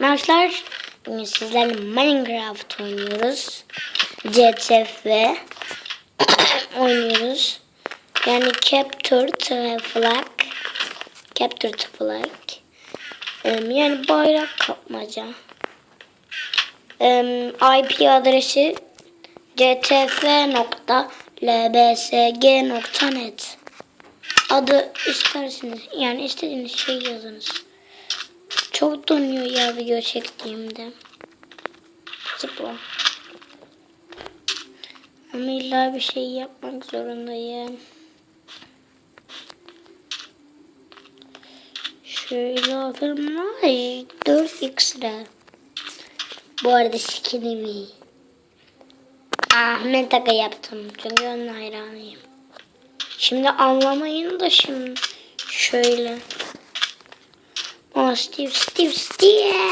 Arkadaşlar bugün sizlerle Minecraft oynuyoruz. CTF oynuyoruz. Yani Capture the Flag. Capture the Flag. Yani bayrak kapmaca. IP adresi ctf.lbsg.net Adı isterseniz yani istediğiniz şey yazınız. Çok donuyor ya video çektiğimde. Zıpla. Ama illa bir şey yapmak zorundayım. Şöyle aferin. Ay 4 lira. Bu arada skinimi. Ahmet Aga yaptım. Çünkü onun hayranıyım. Şimdi anlamayın da şimdi şöyle. Стив, Стив, Стив.